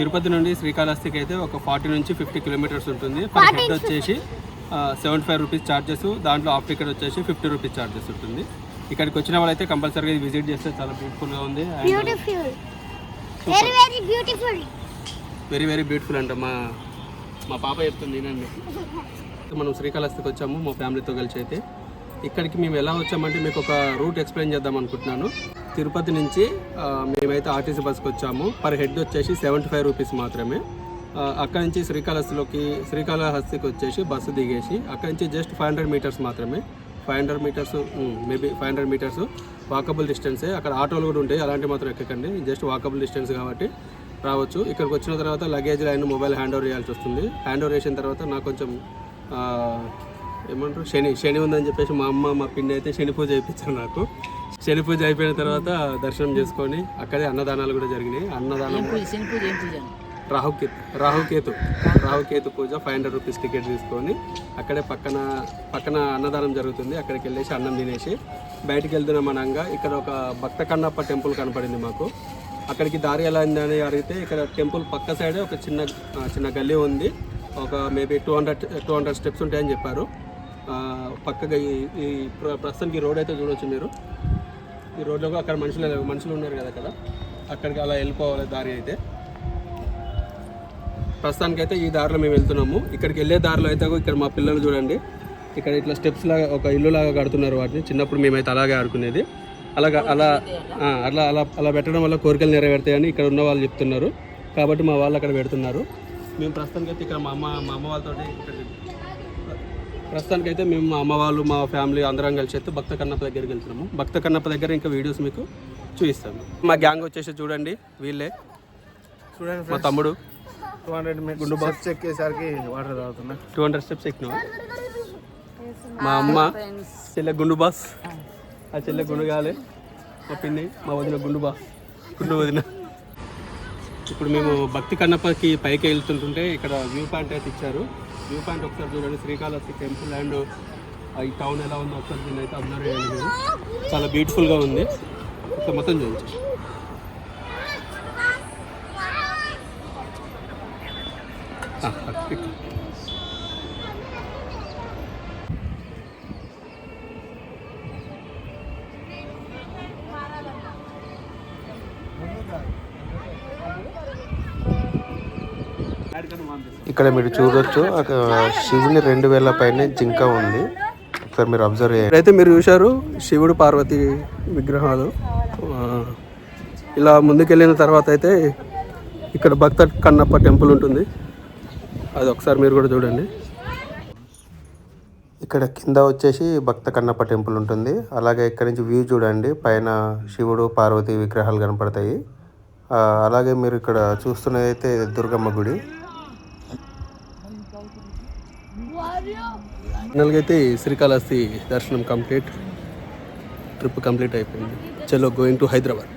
తిరుపతి నుండి శ్రీకాళహస్తికి అయితే ఒక ఫార్టీ నుంచి ఫిఫ్టీ కిలోమీటర్స్ ఉంటుంది. పర్ హెడ్ వచ్చేసి సెవెంటీ ఫైవ్ రూపీస్ ఛార్జెస్ దాంట్లో హాఫ్ టికెట్ వచ్చేసి ఫిఫ్టీ రూపీస్ ఛార్జెస్ ఉంటుంది. ఇక్కడికి వచ్చిన వాళ్ళైతే కంపల్సరీగా ఇది విజిట్ చేస్తే చాలా బ్యూటిఫుల్గా ఉంది వెరీ వెరీ బ్యూటిఫుల్ అంట మా మా పాప చెప్తుంది వినండి. మనం శ్రీకాళహస్తికి వచ్చాము మా ఫ్యామిలీతో కలిసి అయితే. ఇక్కడికి మేము ఎలా వచ్చామంటే మీకు ఒక రూట్ ఎక్స్ప్లెయిన్ చేద్దాం అనుకుంటున్నాను. తిరుపతి నుంచి మేమైతే ఆర్టీసీ బస్కి వచ్చాము. పర్ హెడ్ వచ్చేసి సెవెంటీ ఫైవ్ రూపీస్ మాత్రమే. అక్కడి నుంచి శ్రీకాళహస్తిలోకి శ్రీకాళహస్తికి వచ్చేసి బస్సు దిగేసి అక్కడి నుంచి జస్ట్ ఫైవ్ హండ్రెడ్ మీటర్స్ మాత్రమే. Five hundred metres maybe five hundred metres walkable డిస్టెన్సే. అక్కడ ఆటోలు కూడా ఉంటాయి అలాంటివి మాత్రం ఎక్కకండి. జస్ట్ వాకబుల్ డిస్టెన్స్ కాబట్టి రావచ్చు. ఇక్కడికి వచ్చిన తర్వాత luggage line mobile hand over చేయాల్సి వస్తుంది. హ్యాండ్ ఓవర్ చేసిన తర్వాత నాకు కొంచెం ఏమంటారు? శని శని ఉందని చెప్పేసి మా అమ్మ మా పిన్ని అయితే శని పూజ చేయించారు నాకు. శని పూజ అయిపోయిన తర్వాత దర్శనం చేసుకొని అక్కడే అన్నదానాలు కూడా జరిగినాయి. అన్నదానం రాహుకేతు రాహుకేతు రాహుకేతు పూజ ఫైవ్ హండ్రెడ్ రూపీస్ టికెట్ తీసుకొని అక్కడే పక్కన పక్కన అన్నదానం జరుగుతుంది. అక్కడికి వెళ్ళేసి అన్నం తినేసి బయటికి వెళ్తున్నాం అనంగా. ఇక్కడ ఒక భక్త కన్నప్ప టెంపుల్ కనపడింది మాకు. అక్కడికి దారి ఎలా అయిందని అడిగితే ఇక్కడ టెంపుల్ పక్క సైడే ఒక చిన్న చిన్న గల్లీ ఉంది. ఒక maybe two hundred two hundred steps ఉంటాయని చెప్పారు. పక్కగా ఈ ఈ ప్రస్తుతానికి ఈ రోడ్ అయితే చూడవచ్చు మీరు. ఈ రోడ్లో అక్కడ మనుషులు మనుషులు ఉన్నారు కదా అక్కడ. అక్కడికి అలా వెళ్ళిపోవాలి దారి అయితే. ప్రస్తుతానికి అయితే ఈ దారిలో మేము వెళ్తున్నాము. ఇక్కడికి వెళ్ళే దారిలో అయితే ఇక్కడ మా పిల్లలు చూడండి. ఇక్కడ ఇట్లా స్టెప్స్ లాగా ఒక ఇల్లు లాగా కడుతున్నారు వాటిని. చిన్నప్పుడు మేమైతే అలాగే ఆడుకునేది. అలాగా అలా అలా అలా అలా పెట్టడం వల్ల కోరికలు నెరవేరుతాయని ఇక్కడ ఉన్న వాళ్ళు చెప్తున్నారు. కాబట్టి మా వాళ్ళు అక్కడ పెడుతున్నారు. మేము ప్రస్తుతానికి అయితే ఇక్కడ మా అమ్మ మా అమ్మ వాళ్ళతో ఇక్కడ ప్రస్తుతానికి అయితే మేము మా అమ్మ వాళ్ళు మా ఫ్యామిలీ అందరం కలిసి అయితే భక్త కన్నప్ప దగ్గరికి వెళ్తున్నాము. భక్త కన్నప్ప దగ్గర ఇంకా వీడియోస్ మీకు చూపిస్తాము మా గ్యాంగ్ వచ్చేసి చూడండి వీళ్ళే. చూడండి మా తమ్ముడు. టూ హండ్రెడ్ గుండు బస్ ఎక్కేసరికి వాటర్ తాగుతున్నా. టూ హండ్రెడ్ స్టెప్స్ ఎక్కినావా? మా అమ్మ. చెల్లె గుండు బాస్ ఆ చెల్లె గుండు కాలే. మా పిన్ని మా వదిన గుండు బాస్ గుండు వదిన. ఇప్పుడు మేము భక్తి కన్నప్పకి పైకి వెళ్తుంటుంటే ఇక్కడ వ్యూ పాయింట్ అయితే ఇచ్చారు. వ్యూ పాయింట్ ఒకసారి చూడండి. శ్రీకాళహస్తి టెంపుల్ అండ్ ఈ టౌన్ ఎలా ఉందో ఒకసారి దీన్ని అయితే అబ్జర్వ్ చేయండి మీరు. చాలా బ్యూటిఫుల్గా ఉంది. ఒకసారి మొత్తం చూపించు ఆ, ఇక్కడ. మీరు చూడొచ్చు శివుని రెండు వేల పైన జింక ఉంది. ఒకసారి మీరు అబ్జర్వ్ చేయండి. ఇక్కడైతే మీరు చూశారు శివుడు పార్వతి విగ్రహాలు. ఇలా ముందుకెళ్ళిన తర్వాత అయితే ఇక్కడ భక్త కన్నప్ప టెంపుల్ ఉంటుంది. అది ఒకసారి మీరు కూడా చూడండి. ఇక్కడ కింద వచ్చేసి భక్త కన్నప్ప టెంపుల్ ఉంటుంది. అలాగే ఇక్కడ నుంచి వ్యూ చూడండి పైన శివుడు పార్వతి విగ్రహాలు కనపడతాయి. అలాగే మీరు ఇక్కడ చూస్తున్నది అయితే దుర్గమ్మ గుడి. ఫైనల్గా అయితే శ్రీకాళహస్తి దర్శనం కంప్లీట్. ట్రిప్ కంప్లీట్ అయిపోయింది. చలో గోయింగ్ టు హైదరాబాద్